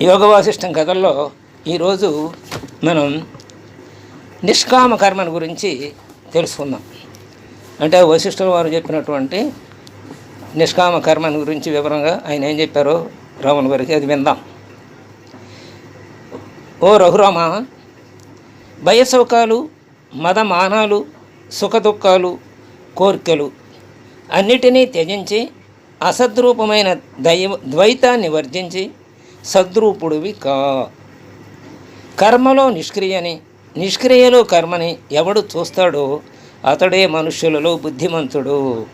యోగ వాసిష్టం కథల్లో ఈరోజు మనం నిష్కామ కర్మను గురించి తెలుసుకుందాం. అంటే వశిష్ఠుల వారు చెప్పినటువంటి నిష్కామ కర్మను గురించి వివరంగా ఆయన ఏం చెప్పారో రావణ గారికి అది విందాం. ఓ రఘురామ భయశోకాలు మదమానాలు సుఖదుఖాలు కోరికలు అన్నిటినీ త్యజించి అసద్రూపమైన దైవ ద్వైతాన్ని వర్జించి సద్రూపుడివి కా. కర్మలో నిష్క్రియని నిష్క్రియలో కర్మని ఎవడు చూస్తాడో అతడే మనుష్యులలో బుద్ధిమంతుడు.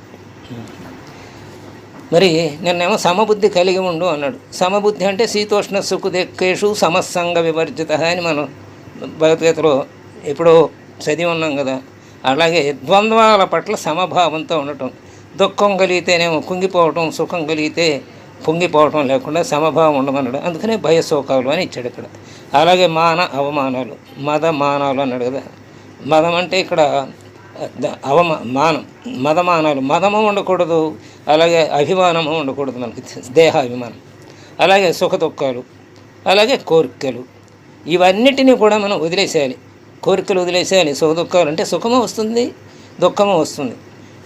మరి నిన్నేమో సమబుద్ధి కలిగి ఉండు అన్నాడు. సమబుద్ధి అంటే శీతోష్ణ సుఖదేకేషు సమస్సంగ వివర్జిత అని మనం భగవద్గీతలో ఎప్పుడో చదివి ఉన్నాం కదా. అలాగే ద్వంద్వాల పట్ల సమభావంతో ఉండటం. దుఃఖం కలిగితేనేమో కుంగిపోవటం సుఖం కలిగితే పొంగిపోవటం లేకుండా సమభావం ఉండమన్నాడు. అందుకనే భయశోకాలు అని ఇచ్చాడు ఇక్కడ. అలాగే మాన అవమానాలు మద మానాలు అన్నాడు కదా. మదం అంటే ఇక్కడ అవమా మానం మదమానాలు. మదము ఉండకూడదు అలాగే అభిమానము ఉండకూడదు మనకి దేహాభిమానం. అలాగే సుఖ దుఃఖాలు అలాగే కోరికలు. ఇవన్నిటినీ కూడా మనం వదిలేసేయాలి. కోరికలు వదిలేసేయాలి. సుఖ దుఃఖాలు అంటే సుఖము వస్తుంది దుఃఖము వస్తుంది.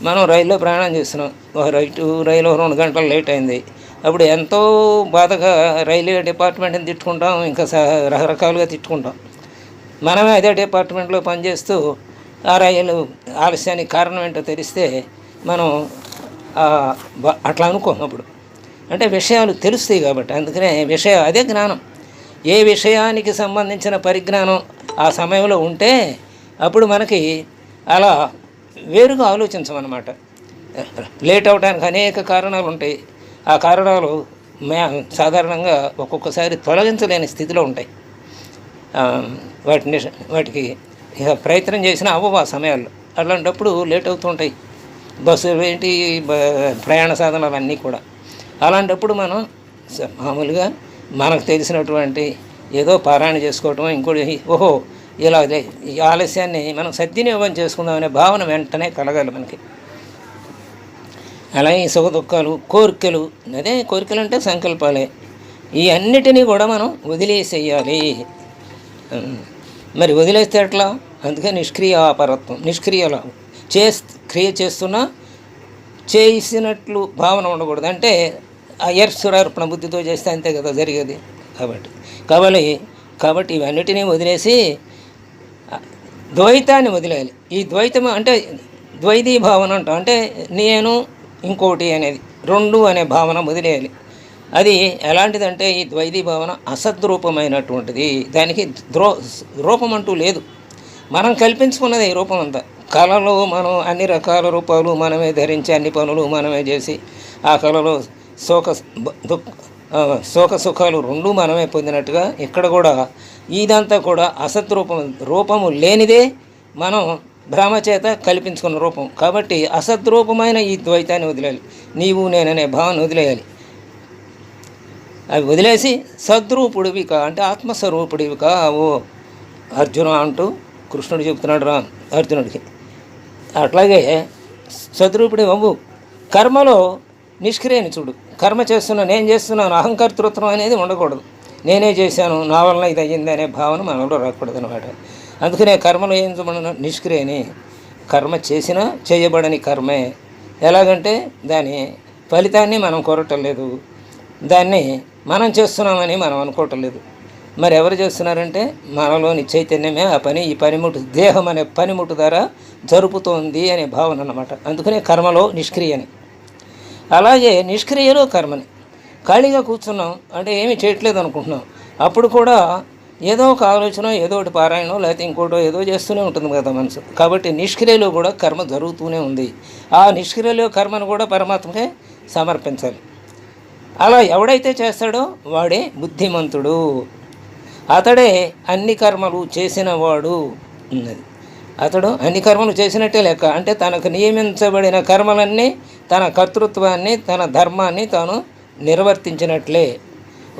మనం రైల్లో ప్రయాణం చేస్తున్నాం. రైటు రైలు రెండు గంటలు లేట్ అయింది. అప్పుడు ఎంతో బాధగా రైల్వే డిపార్ట్మెంట్ని తిట్టుకుంటాం ఇంకా రకరకాలుగా తిట్టుకుంటాం. మనమే అదే డిపార్ట్మెంట్లో పనిచేస్తూ ఆ రైలు ఆలస్యానికి కారణం ఏంటో తెలిస్తే మనం అట్లా అనుకోం అప్పుడు. అంటే విషయాలు తెలుస్తాయి కాబట్టి అందుకనే విషయ అదే జ్ఞానం. ఏ విషయానికి సంబంధించిన పరిజ్ఞానం ఆ సమయంలో ఉంటే అప్పుడు మనకి అలా వేరుగా ఆలోచించమన్నమాట. లేట్ అవడానికి అనేక కారణాలు ఉంటాయి. ఆ కారణాలు మే సాధారణంగా ఒక్కొక్కసారి తొలగించలేని స్థితిలో ఉంటాయి. వాటిని వాటికి ఇక ప్రయత్నం చేసినా అవ్వవు ఆ సమయాల్లో. అలాంటప్పుడు లేట్ అవుతుంటాయి బస్సు ఏంటి ప్రయాణ సాధనాలు అన్నీ కూడా. అలాంటప్పుడు మనం మామూలుగా మనకు తెలిసినటువంటి ఏదో పారాయణ చేసుకోవటం ఇంకోటి ఓహో ఇలా ఈ ఆలస్యాన్ని మనం సద్వినియోగం చేసుకుందామనే భావన వెంటనే కలగాలి మనకి. అలాగే సుఖ దుఃఖాలు కోరికలు అదే కోరికలు అంటే సంకల్పాలే. ఈ అన్నిటినీ కూడా మనం వదిలేసేయాలి. మరి వదిలేస్తే ఎట్లా? అందుకే నిష్క్రియ అపరత్వం నిష్క్రియల చే క్రియ చేస్తున్నా చేసినట్లు భావన ఉండకూడదు. అంటే అయర్సురార్పణ బుద్ధితో చేస్తే అంతే కదా జరిగేది. కాబట్టి కాబట్టి కాబట్టి ఇవన్నిటినీ వదిలేసి ద్వైతాన్ని వదిలేయాలి. ఈ ద్వైతం అంటే ద్వైతీ భావన అంటాం. అంటే నేను ఇంకోటి అనేది రెండు అనే భావన వదిలేయాలి. అది ఎలాంటిదంటే ఈ ద్వైతీ భావన అసద్రూపమైనటువంటిది. దానికి ద్రో రూపం అంటూ లేదు. మనం కల్పించుకున్నది ఈ రూపం అంతా కళలో మనం అన్ని రకాల రూపాలు మనమే ధరించి అన్ని పనులు మనమే చేసి ఆ కళలో శోక దుఃఖ శోక సుఖాలు రెండు మనమే పొందినట్టుగా ఇక్కడ కూడా ఇదంతా కూడా అసత్ రూపం రూపము లేనిదే మనం భ్రమ చేత కల్పించుకున్న రూపం. కాబట్టి అసద్రూపమైన ఈ ద్వైతాన్ని వదిలేయాలి. నీవు నేననే భావన వదిలేయాలి. అవి వదిలేసి సద్రూపుడివి కా అంటే ఆత్మస్వరూపుడివి కా ఓ అర్జున అంటూ కృష్ణుడు చెప్తున్నాడు రా అర్జునుడికి. అట్లాగే సద్రూపుడి అవ్వు. కర్మలో నిష్క్రియని చూడు. కర్మ చేస్తున్నా నేను చేస్తున్నాను అహంకర్తృత్వం అనేది ఉండకూడదు. నేనే చేశాను నా వలన ఇది అయ్యింది అనే భావన మనలో రాకూడదు అనమాట అందుకనే కర్మలో ఏంచబడిన నిష్క్రియని. కర్మ చేసినా చేయబడని కర్మే. ఎలాగంటే దాని ఫలితాన్ని మనం కోరటం లేదు. దాన్ని మనం చేస్తున్నామని మనం అనుకోవటం లేదు. మరి ఎవరు చేస్తున్నారంటే మనలోని చైతన్యమే ఆ పని ఈ పనిముట్టు దేహం అనే పనిముట్టు ద్వారా జరుపుతోంది అనే భావన అన్నమాట. అందుకనే కర్మలో నిష్క్రియని. అలాగే నిష్క్రియలో కర్మని. ఖాళీగా కూర్చున్నాం అంటే ఏమీ చేయట్లేదు అనుకుంటున్నాం. అప్పుడు కూడా ఏదో ఒక ఆలోచన ఏదో ఒకటి పారాయణం లేకపోతే ఇంకోటో ఏదో చేస్తూనే ఉంటుంది కదా మనసు. కాబట్టి నిష్క్రియలో కూడా కర్మ జరుగుతూనే ఉంది. ఆ నిష్క్రియలో కర్మను కూడా పరమాత్మకే సమర్పించాలి. అలా ఎవడైతే చేస్తాడో వాడే బుద్ధిమంతుడు. అతడే అన్ని కర్మలు చేసినవాడు ఉన్నది. అతడు అన్ని కర్మలు చేసినట్టే లెక్క. అంటే తనకు నియమించబడిన కర్మలన్నీ తన కర్తృత్వాన్ని తన ధర్మాన్ని తాను నిర్వర్తించినట్లే.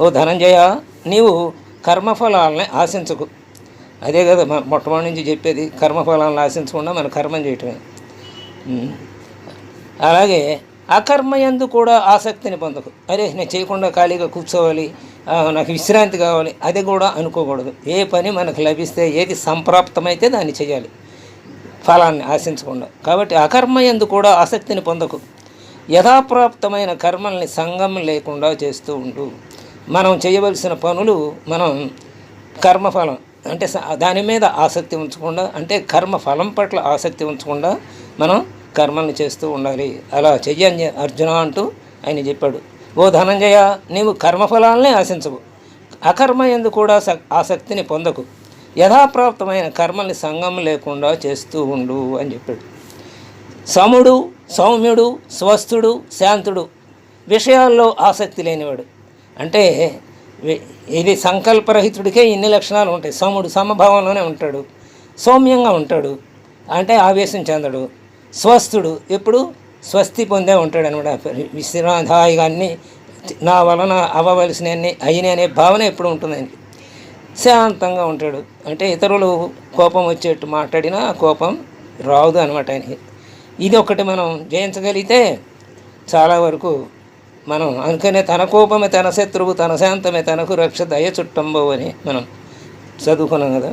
ఓ ధనంజయ నీవు కర్మఫలాలని ఆశించకు. అదే కదా మన మొట్టమొదటి నుంచి చెప్పేది కర్మఫలాలను ఆశించకుండా మన కర్మం చేయటమే. అలాగే అకర్మ ఎందు కూడా ఆసక్తిని పొందకు. అరే నేను చేయకుండా ఖాళీగా కూర్చోవాలి నాకు విశ్రాంతి కావాలి అది కూడా అనుకోకూడదు. ఏ పని మనకు లభిస్తే ఏది సంప్రాప్తమైతే దాన్ని చేయాలి ఫలాన్ని ఆశించకుండా. కాబట్టి అకర్మ ఎందు కూడా ఆసక్తిని పొందకు. యథాప్రాప్తమైన కర్మల్ని సంగం లేకుండా చేస్తూ ఉండు. మనం చేయవలసిన పనులు మనం కర్మఫలం అంటే దాని మీద ఆసక్తి ఉంచకుండా అంటే కర్మ ఫలం పట్ల ఆసక్తి ఉంచకుండా మనం కర్మల్ని చేస్తూ ఉండాలి. అలా చెయ్యని అర్జున అంటూ ఆయన చెప్పాడు. ఓ ధనంజయ నీవు కర్మఫలాలనే ఆశించవు. అకర్మ ఎందు కూడా ఆసక్తిని పొందకు. యథాప్రాప్తమైన కర్మల్ని సంగం లేకుండా చేస్తూ ఉండు అని చెప్పాడు. సముడు సౌమ్యుడు స్వస్థుడు శాంతుడు విషయాల్లో ఆసక్తి లేనివాడు. అంటే ఇది సంకల్పరహితుడికే ఇన్ని లక్షణాలు ఉంటాయి. సముడు సమభావంలోనే ఉంటాడు. సౌమ్యంగా ఉంటాడు. అంటే ఆవేశం చెందడు. స్వస్థుడు ఎప్పుడు? స్వస్తి పొందే ఉంటాడు అనమాట. విశ్రాంతాయిగా అన్నీ నా వలన అవ్వవలసినవన్నీ అయినాయి అనే భావన ఎప్పుడు ఉంటుంది ఆయనకి శాంతంగా ఉంటాడు. అంటే ఇతరులు కోపం వచ్చేట్టు మాట్లాడినా కోపం రాదు అనమాట ఆయనకి. ఇది ఒకటి మనం జయించగలిగితే చాలా వరకు మనం అందుకనే తన కోపమే తన శత్రువు తన శాంతమే తనకు రక్ష దయ చుట్టంబో అని మనం చదువుకున్నాం కదా.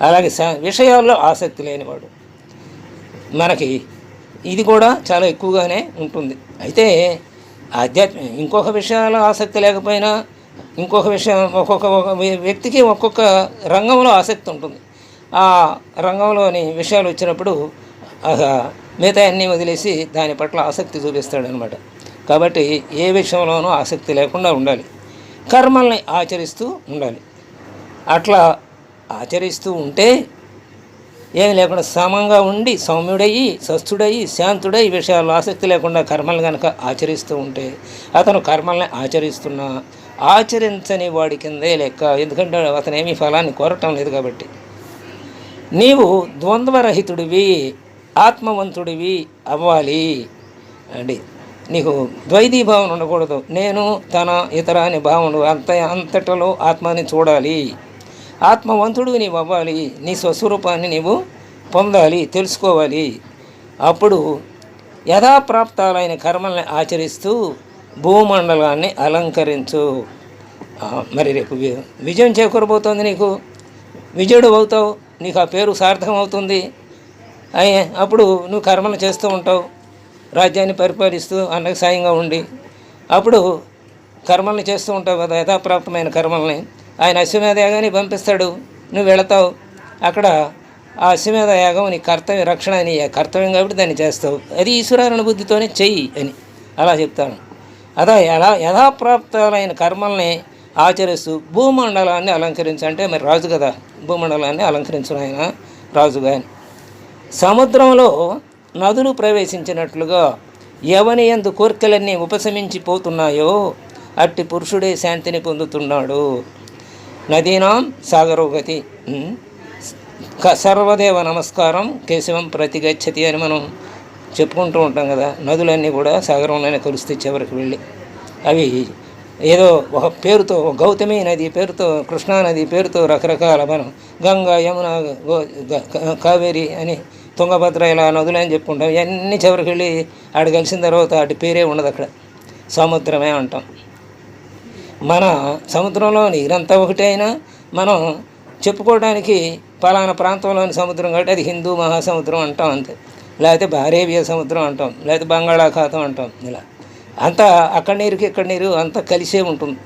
అలాగే విషయాల్లో ఆసక్తి లేనివాడు. మనకి ఇది కూడా చాలా ఎక్కువగానే ఉంటుంది. అయితే ఆధ్యాత్మ ఇంకొక విషయాల్లో ఆసక్తి లేకపోయినా ఇంకొక విషయం ఒక్కొక్క ఒక వ్యక్తికి ఒక్కొక్క రంగంలో ఆసక్తి ఉంటుంది. ఆ రంగంలోని విషయాలు వచ్చినప్పుడు ఆ మిగతా అన్నీ వదిలేసి దాని పట్ల ఆసక్తి చూపిస్తాడనమాట కాబట్టి ఏ విషయంలోనూ ఆసక్తి లేకుండా ఉండాలి. కర్మల్ని ఆచరిస్తూ ఉండాలి. అట్లా ఆచరిస్తూ ఉంటే ఏమి లేకుండా సమంగా ఉండి సౌమ్యుడయ్యి స్వస్థుడయ్యి శాంతుడై ఈ విషయాల్లో ఆసక్తి లేకుండా కర్మలు కనుక ఆచరిస్తూ ఉంటే అతను కర్మల్ని ఆచరిస్తున్నా ఆచరించని వాడి కిందే లెక్క. ఎందుకంటే అతను ఏమీ ఫలాన్ని కోరటం లేదు కాబట్టి. నీవు ద్వంద్వరహితుడివి ఆత్మవంతుడివి అవ్వాలి. అండి. నీకు ద్వైతీ భావన ఉండకూడదు. నేను తన ఇతర అనే భావన అంత అంతటలో ఆత్మని చూడాలి. ఆత్మవంతుడు నీవు అవ్వాలి. నీ స్వస్వరూపాన్ని నీవు పొందాలి తెలుసుకోవాలి. అప్పుడు యథాప్రాప్తాలైన కర్మల్ని ఆచరిస్తూ భూమండలాన్ని అలంకరించు. మరి రేపు విజయం చేకూరబోతోంది నీకు. విజయుడు అవుతావు. నీకు ఆ పేరు సార్థకం అవుతుంది అయ్యే అప్పుడు నువ్వు కర్మలు చేస్తూ ఉంటావు. రాజ్యాన్ని పరిపాలిస్తూ అన్నకు సాయంగా ఉండి అప్పుడు కర్మల్ని చేస్తూ ఉంటావు కదా యథాప్రాప్తమైన కర్మల్ని. ఆయన అశ్వమేధ యాగాన్ని పంపిస్తాడు నువ్వు వెళతావు. అక్కడ ఆ అశ్వమేధ యాగం నీ కర్తవ్య రక్షణ అని కర్తవ్యం కాబట్టి దాన్ని చేస్తావు. అది ఈశ్వరారణ బుద్ధితోనే చెయ్యి అని అలా చెప్తాను. అదా ఎలా యథాప్రాప్తమైన కర్మల్ని ఆచరిస్తూ భూమండలాన్ని అలంకరించు. అంటే మరి రాజు కదా భూమండలాన్ని అలంకరించిన ఆయన రాజుగా సముద్రంలో నదులు ప్రవేశించినట్లుగా ఎవని ఎందు కోర్కెలన్నీ ఉపశమించిపోతున్నాయో అట్టి పురుషుడే శాంతిని పొందుతున్నాడు. నదీనాం సాగరోగతి. క- సర్వదేవ నమస్కారం కేశవం ప్రతిగచ్చతి అని మనం చెప్పుకుంటూ ఉంటాం కదా. నదులన్నీ కూడా సాగరంలోనే కలుస్తే చివరికి వెళ్ళి. అవి ఏదో ఒక పేరుతో గౌతమి నది పేరుతో కృష్ణా నది పేరుతో రకరకాల మనం గంగా యమున గో కావేరి అని తుంగభద్ర ఇలా నదులు అని చెప్పుకుంటాం. ఇవన్నీ చివరికి వెళ్ళి ఆడ కలిసిన తర్వాత వాటి పేరే ఉండదు అక్కడ. సముద్రమే అంటాం. మన సముద్రంలో నీరంతా ఒకటే అయినా మనం చెప్పుకోవడానికి పలానా ప్రాంతంలోని సముద్రం కాబట్టి అది హిందూ మహాసముద్రం అంటాం అంతే. లేకపోతే భారేబియా సముద్రం అంటాం. లేకపోతే బంగాళాఖాతం అంటాం. ఇలా. అంతా అక్కడి నీరుకి ఇక్కడ నీరు అంతా కలిసే ఉంటుంది.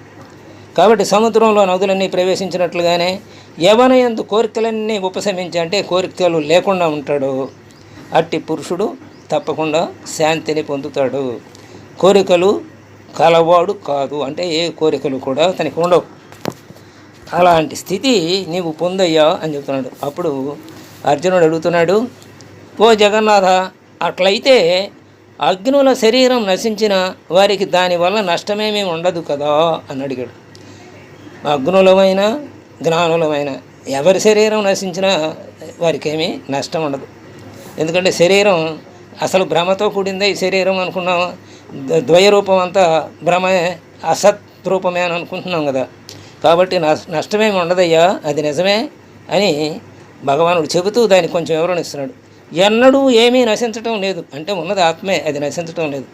కాబట్టి సముద్రంలో నదులన్నీ ప్రవేశించినట్లుగానే యవన ఎందు కోరికలన్నీ ఉపశమించి అంటే కోరికలు లేకుండా ఉంటాడు. అట్టి పురుషుడు తప్పకుండా శాంతిని పొందుతాడు. కోరికలు కలవాడు కాదు. అంటే ఏ కోరికలు కూడా తనకి ఉండవు. అలాంటి స్థితి నీవు పొందయ్యా అని చెప్తున్నాడు. అప్పుడు అర్జునుడు అడుగుతున్నాడు ఓ జగన్నాథ అట్లయితే అగ్నుల శరీరం నశించిన వారికి దానివల్ల నష్టమేమీ ఉండదు కదా? అని అడిగాడు. అగ్నులమైన జ్ఞానులమైన ఎవరి శరీరం నశించినా వారికేమీ నష్టం ఉండదు. ఎందుకంటే శరీరం అసలు భ్రమతో కూడిందే ఈ శరీరం అనుకున్నాం. ద్వయ ద్వయరూపం అంతా భ్రమే అసత్ రూపమే అని అనుకుంటున్నాం కదా. కాబట్టి నష్టమేమి ఉండదయ్యా అది నిజమే అని భగవానుడు చెబుతూ దానికి కొంచెం వివరణ ఇస్తున్నాడు ఎన్నడూ ఏమీ నశించటం లేదు. అంటే ఉన్నది ఆత్మే అది నశించటం లేదు.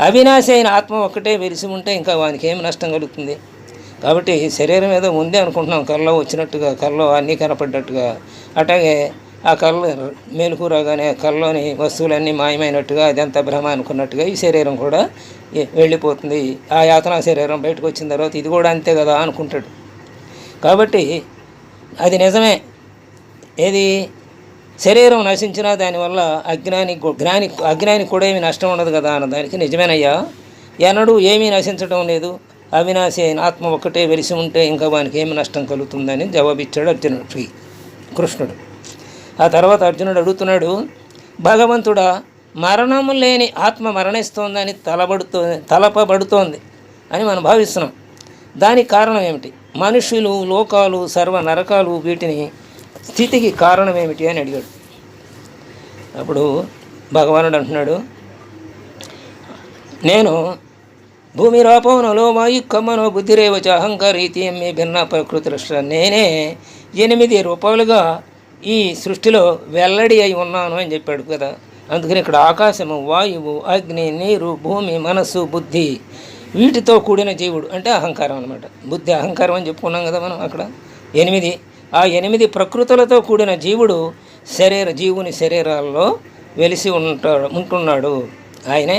అవినాశి అయిన ఆత్మ ఒక్కటే వెలిసి ఉంటే ఇంకా వానికి ఏమి నష్టం కలుగుతుంది? కాబట్టి శరీరం ఏదో ఉంది అనుకుంటున్నాం. కళ్ళలో వచ్చినట్టుగా కళ్ళలో అన్నీ కనపడ్డట్టుగా. అట్లాగే ఆ కళ్ళు మేలుకు రాగానే కళ్ళలోని వస్తువులన్నీ మాయమైనట్టుగా అదంతా భ్రమ అనుకున్నట్టుగా ఈ శరీరం కూడా వెళ్ళిపోతుంది. ఆ యాతనా శరీరం బయటకు వచ్చిన తర్వాత ఇది కూడా అంతే కదా అనుకుంటాడు. కాబట్టి అది నిజమే. ఏది? శరీరం నశించినా దానివల్ల అజ్ఞాని జ్ఞాని అజ్ఞానికి కూడా ఏమి నష్టం ఉండదు కదా అన్నదానికి నిజమేనయ్యా. ఎన్నడూ ఏమీ నశించడం లేదు. అవినాశి అయిన ఆత్మ ఒక్కటే వెలిసి ఉంటే ఇంకా వానికి ఏమి నష్టం కలుగుతుందని జవాబిచ్చాడు అర్జునుడికి కృష్ణుడు. ఆ తర్వాత అర్జునుడు అడుగుతున్నాడు భగవంతుడా మరణము లేని ఆత్మ మరణిస్తోందని తలబడుతో తలపబడుతోంది అని మనం భావిస్తున్నాం. దానికి కారణం ఏమిటి? మనుషులు లోకాలు సర్వ నరకాలు వీటిని స్థితికి కారణం ఏమిటి అని అడిగాడు. అప్పుడు భగవానుడు అంటున్నాడు నేను భూమి రాపవనలో మాయి కమ్మనో బుద్ధిరేవచ అహంకారీతి మీ భిన్న ప్రకృతి నేనే ఎనిమిది రూపాయలుగా ఈ సృష్టిలో వెల్లడి అయి ఉన్నాను అని చెప్పాడు కదా. అందుకని ఇక్కడ ఆకాశము వాయువు అగ్ని నీరు భూమి మనస్సు బుద్ధి వీటితో కూడిన జీవుడు అంటే అహంకారం అనమాట బుద్ధి అహంకారం అని చెప్పుకున్నాం కదా మనం అక్కడ. ఎనిమిది ఆ ఎనిమిది ప్రకృతులతో కూడిన జీవుడు శరీర జీవుని శరీరాల్లో వెలిసి ఉంటాడు ఉంటున్నాడు. ఆయనే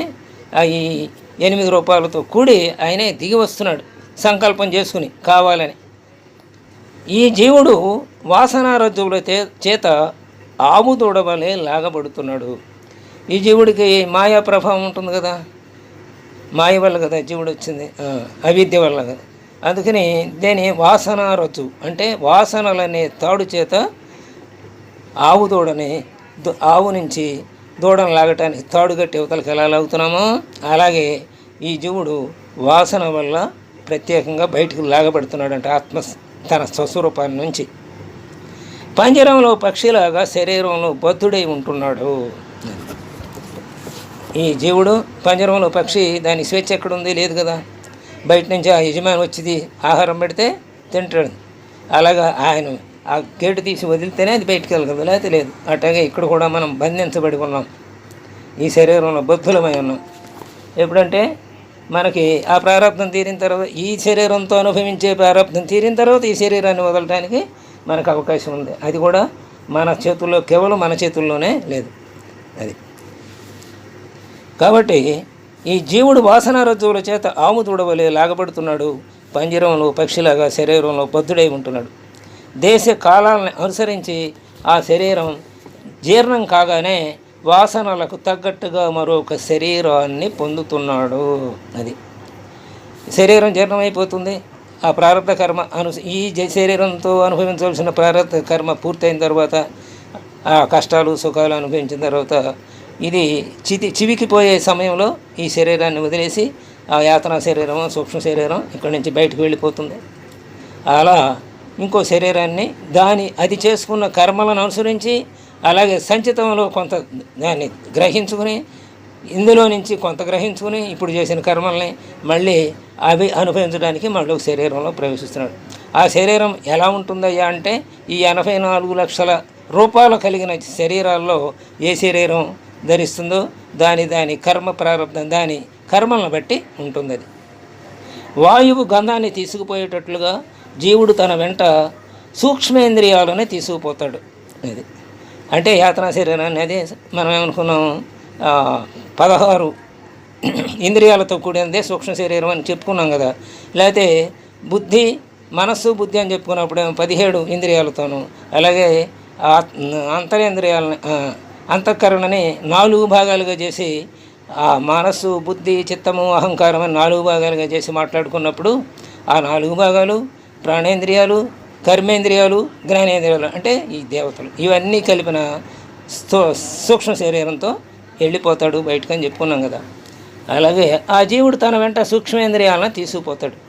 ఆ ఈ ఎనిమిది రూపాయలతో కూడి ఆయనే దిగి వస్తున్నాడు. సంకల్పం చేసుకుని కావాలని. ఈ జీవుడు వాసనారజ్జువుల చేత ఆవు దూడవలే లాగబడుతున్నాడు. ఈ జీవుడికి మాయా ప్రభావం ఉంటుంది కదా. మాయ వల్ల కదా జీవుడు వచ్చింది. అవిద్య వల్ల కదా. అందుకని దీని వాసనారజ్జు అంటే వాసనలనే తాడు చేత ఆవు దూడని ఆవు నుంచి దూడను లాగటానికి తాడు కట్టి యువతలకు ఎలా లాగుతున్నామో అలాగే ఈ జీవుడు వాసన వల్ల ప్రత్యేకంగా బయటకు లాగబడుతున్నాడంట ఆత్మ తన స్వస్వరూపాన్ని నుంచి. పంజరంలో పక్షిలాగా శరీరంలో బద్ధుడై ఉంటున్నాడు. ఈ జీవుడు పంజరంలో పక్షి దాని స్వేచ్ఛ ఎక్కడుంది? లేదు కదా. బయట నుంచి ఆ యజమాని వచ్చింది ఆహారం పెడితే తింటాడు. అలాగా ఆయన ఆ గేటు తీసి వదిలితేనే అది బయటికి వెళ్ళగలదు లేకపోతే లేదు. అట్లాగే ఇక్కడ కూడా మనం బంధించబడి ఉన్నాం. ఈ శరీరంలో బద్ధులమై ఉన్నాం. ఎప్పుడంటే మనకి ఆ ప్రారంధం తీరిన తర్వాత ఈ శరీరంతో అనుభవించే ప్రారంధం తీరిన తర్వాత ఈ శరీరాన్ని వదలడానికి మనకు అవకాశం ఉంది. అది కూడా మన చేతుల్లో కేవలం మన చేతుల్లోనే లేదు. అది. కాబట్టి ఈ జీవుడు వాసన రజ్జువుల చేత ఆముదూడవలే లాగబడుతున్నాడు. పంజరంలో పక్షిలాగా శరీరంలో బద్ధుడై ఉంటున్నాడు. దేశ కాలాలను అనుసరించి ఆ శరీరం జీర్ణం కాగానే వాసనలకు తగ్గట్టుగా మరొక శరీరాన్ని పొందుతున్నాడు. అది శరీరం జీర్ణమైపోతుంది. ఆ ప్రారంభ కర్మ అను ఈ జ- శరీరంతో అనుభవించవలసిన ప్రారంభ కర్మ పూర్తయిన తర్వాత ఆ కష్టాలు సుఖాలు అనుభవించిన తర్వాత ఇది చితి చివికిపోయే సమయంలో ఈ శరీరాన్ని వదిలేసి ఆ యాతన శరీరం సూక్ష్మ శరీరం ఇక్కడి నుంచి బయటకు వెళ్ళిపోతుంది. అలా ఇంకో శరీరాన్ని దాని అది చేసుకున్న కర్మలను అనుసరించి అలాగే సంచితంలో కొంత దాన్ని గ్రహించుకుని ఇందులో నుంచి కొంత గ్రహించుకుని ఇప్పుడు చేసిన కర్మల్ని మళ్ళీ అవి అనుభవించడానికి మళ్ళీ ఒక శరీరంలో ప్రవేశిస్తున్నాడు. ఆ శరీరం ఎలా ఉంటుందయ్యా అంటే ఈ ఎనభై నాలుగు లక్షల రూపాయలు కలిగిన శరీరాల్లో ఏ శరీరం ధరిస్తుందో దాని దాని కర్మ ప్రారంభం దాని కర్మలను బట్టి ఉంటుంది అది వాయువు గంధాన్ని తీసుకుపోయేటట్లుగా జీవుడు తన వెంట సూక్ష్మేంద్రియాలనే తీసుకుపోతాడు. అది అంటే యాతనా శరీరాన్ని అదే మనం ఏమనుకున్నాం? పదహారు ఇంద్రియాలతో కూడినదే సూక్ష్మ శరీరం అని చెప్పుకున్నాం కదా. లేకపోతే బుద్ధి మనస్సు బుద్ధి అని చెప్పుకున్నప్పుడు పదిహేడు ఇంద్రియాలతోనూ అలాగే అంతరేంద్రియాలని అంతఃకరణని నాలుగు భాగాలుగా చేసి ఆ మనస్సు బుద్ధి చిత్తము అహంకారం అని నాలుగు భాగాలుగా చేసి మాట్లాడుకున్నప్పుడు ఆ నాలుగు భాగాలు ప్రాణేంద్రియాలు కర్మేంద్రియాలు జ్ఞానేంద్రియాలు అంటే ఈ దేవతలు. ఇవన్నీ కలిపిన స్థూ- సూక్ష్మ శరీరంతో వెళ్ళిపోతాడు బయటకు అని చెప్పుకున్నాం కదా. అలాగే ఆ జీవుడు తన వెంట సూక్ష్మేంద్రియాలను తీసుకుపోతాడు.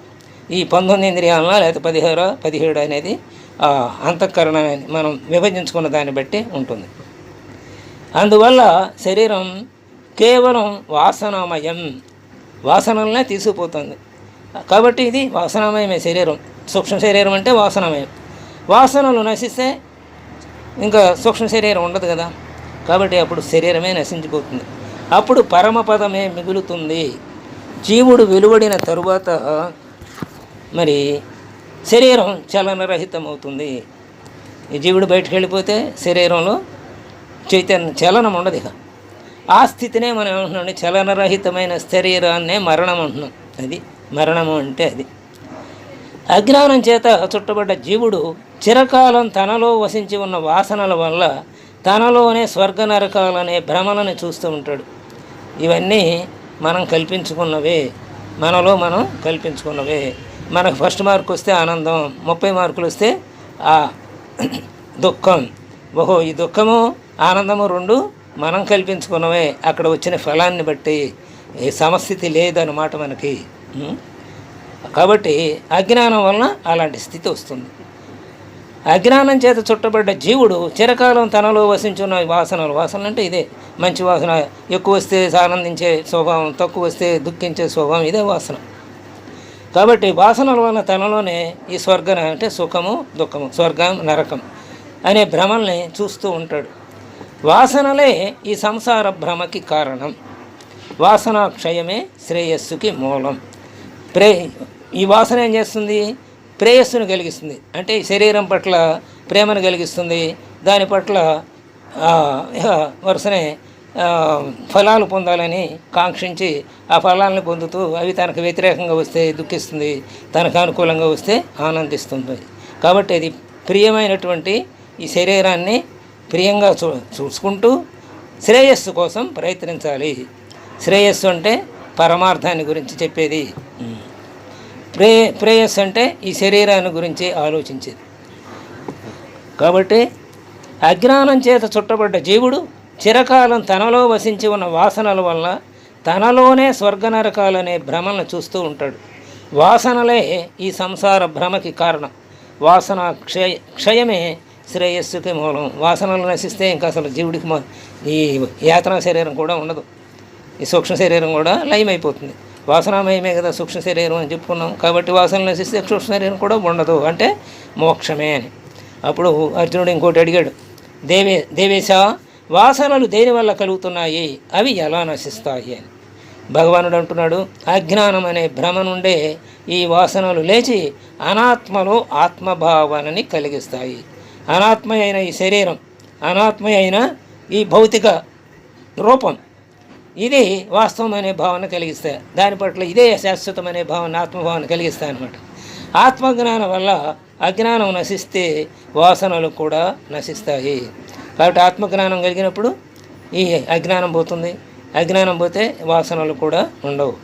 ఈ పంతొమ్మిది ఇంద్రియాలన లేకపోతే పదిహేడు పదిహేడు అనేది అంతఃకరణ మనం విభజించుకున్న దాన్ని బట్టి ఉంటుంది. అందువల్ల శరీరం కేవలం వాసనామయం వాసనలనే తీసుకుపోతుంది. కాబట్టి ఇది వాసనామయమే శరీరం. సూక్ష్మ శరీరం అంటే వాసనామయం. వాసనలు నశిస్తే ఇంకా సూక్ష్మ శరీరం ఉండదు కదా. కాబట్టి అప్పుడు శరీరమే నశించిపోతుంది. అప్పుడు పరమపదమే మిగులుతుంది. జీవుడు వెలువడిన తరువాత మరి శరీరం చలనరహితం అవుతుంది ఈ జీవుడు బయటకు వెళ్ళిపోతే శరీరంలో చైతన్య చలనం ఉండదు ఇక. ఆ స్థితినే మనం ఏమంటున్నాం? చలనరహితమైన శరీరాన్నే మరణం అంటున్నాం. అది మరణము అంటే అది. అజ్ఞానం చేత చుట్టబడ్డ జీవుడు చిరకాలం తనలో వసించి ఉన్న వాసనల వల్ల తనలోనే స్వర్గ నరకాలనే భ్రమలను చూస్తూ ఉంటాడు. ఇవన్నీ మనం కల్పించుకున్నవే. మనలో మనం కల్పించుకున్నవే. మనకు ఫస్ట్ మార్కు వస్తే ఆనందం ముప్పై మార్కులు వస్తే ఆ దుఃఖం. ఓహో ఈ దుఃఖము ఆనందము రెండు మనం కల్పించుకున్నవే. అక్కడ వచ్చిన ఫలాన్ని బట్టి ఏ సమస్థితి లేదన్నమాట మనకి. కాబట్టి అజ్ఞానం వలన అలాంటి స్థితి వస్తుంది. అజ్ఞానం చేత చుట్టబడ్డ జీవుడు చిరకాలం తనలో వసించున్న వాసనలు వాసనలు అంటే ఇదే. మంచి వాసన ఎక్కువ వస్తే ఆనందించే స్వభావం తక్కువ వస్తే దుఃఖించే స్వభావం ఇదే వాసన. కాబట్టి వాసనల వలన తనలోనే ఈ స్వర్గం అంటే సుఖము దుఃఖము స్వర్గం నరకం అనే భ్రమల్ని చూస్తూ ఉంటాడు. వాసనలే ఈ సంసార భ్రమకి కారణం. వాసన క్షయమే శ్రేయస్సుకి మూలం. ప్రే ఈ వాసన ఏం చేస్తుంది? ప్రేయస్సును కలిగిస్తుంది. అంటే శరీరం పట్ల ప్రేమను కలిగిస్తుంది. దాని పట్ల వరుసనే ఫలాలు పొందాలని కాంక్షించి ఆ ఫలాలను పొందుతూ అవి తనకు వ్యతిరేకంగా వస్తే దుఃఖిస్తుంది. తనకు అనుకూలంగా వస్తే ఆనందిస్తుంది. కాబట్టి అది ప్రియమైనటువంటి ఈ శరీరాన్ని ప్రియంగా చూ చూసుకుంటూ శ్రేయస్సు కోసం ప్రయత్నించాలి. శ్రేయస్సు అంటే పరమార్థాన్ని గురించి చెప్పేది. ప్రే ప్రేయస్ అంటే ఈ శరీరాన్ని గురించి ఆలోచించేది. కాబట్టి అజ్ఞానం చేత చుట్టబడ్డ జీవుడు చిరకాలం తనలో వసించి ఉన్న వాసనల వల్ల తనలోనే స్వర్గ నరకాలనే భ్రమలను చూస్తూ ఉంటాడు. వాసనలే ఈ సంసార భ్రమకి కారణం. వాసన క్షయ క్షయమే శ్రేయస్సుకి మూలం. వాసనలు నశిస్తే ఇంకా అసలు జీవుడికి ఈ యాతనా శరీరం కూడా ఉండదు. ఈ సూక్ష్మ శరీరం కూడా లయమైపోతుంది. వాసనామయమే కదా సూక్ష్మ శరీరం అని చెప్పుకున్నాం. కాబట్టి వాసన నశిస్తే సూక్ష్మ శరీరం కూడా ఉండదు. అంటే మోక్షమే అని. అప్పుడు అర్జునుడు ఇంకోటి అడిగాడు. దేవే దేవేశ వాసనలు దేని వల్ల కలుగుతున్నాయి? అవి ఎలా నశిస్తాయి అని. భగవానుడు అంటున్నాడు అజ్ఞానం అనే భ్రమ నుండే ఈ వాసనలు లేచి అనాత్మలో ఆత్మభావనని కలిగిస్తాయి. అనాత్మ అయిన ఈ శరీరం అనాత్మ అయిన ఈ భౌతిక రూపం ఇది వాస్తవం అనే భావన కలిగిస్తాయి. దాని పట్ల ఇదే శాశ్వతమనే భావన ఆత్మభావన కలిగిస్తాయి అనమాట ఆత్మజ్ఞానం వల్ల అజ్ఞానం నశిస్తే వాసనలు కూడా నశిస్తాయి. కాబట్టి ఆత్మజ్ఞానం కలిగినప్పుడు ఈ అజ్ఞానం పోతుంది. అజ్ఞానం పోతే వాసనలు కూడా ఉండవు.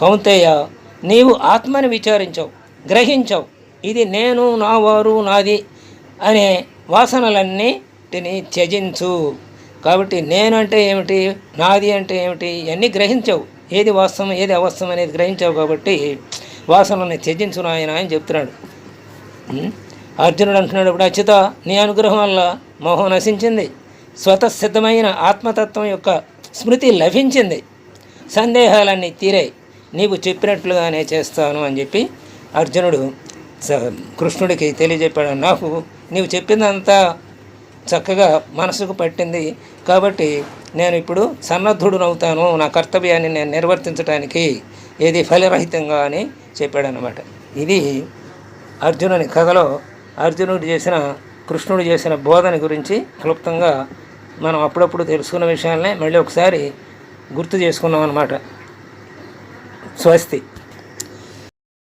కౌంతేయ నీవు ఆత్మని విచారించవు గ్రహించవు. ఇది నేను నా వారు నాది అనే వాసనలన్నిటిని త్యజించు. కాబట్టి నేను అంటే ఏమిటి నాది అంటే ఏమిటి ఇవన్నీ గ్రహించవు. ఏది వాస్తవం ఏది అవాస్తవం అనేది గ్రహించావు కాబట్టి వాసనలను త్యజించు నాయన అని చెప్తున్నాడు. అర్జునుడు అంటున్నాడు ఇప్పుడు అచ్యుత నీ అనుగ్రహం వల్ల మోహం నశించింది. స్వతసిద్ధమైన ఆత్మతత్వం యొక్క స్మృతి లభించింది. సందేహాలన్నీ తీరాయి. నీవు చెప్పినట్లుగానే చేస్తాను అని చెప్పి అర్జునుడు స- కృష్ణుడికి తెలియజెప్పాడు. నాకు నీవు చెప్పిందంతా చక్కగా మనసుకు పట్టింది కాబట్టి నేను ఇప్పుడు సన్నద్ధుడునవుతాను. నా కర్తవ్యాన్ని నేను నిర్వర్తించడానికి ఏది ఫలరహితంగా అని చెప్పాడనమాట ఇది అర్జునుని కథలో అర్జునుడు చేసిన కృష్ణుడు చేసిన బోధన గురించి క్లుప్తంగా మనం అప్పుడప్పుడు తెలుసుకున్న విషయాలనే మళ్ళీ ఒకసారి గుర్తు చేసుకున్నాం అనమాట స్వస్తి.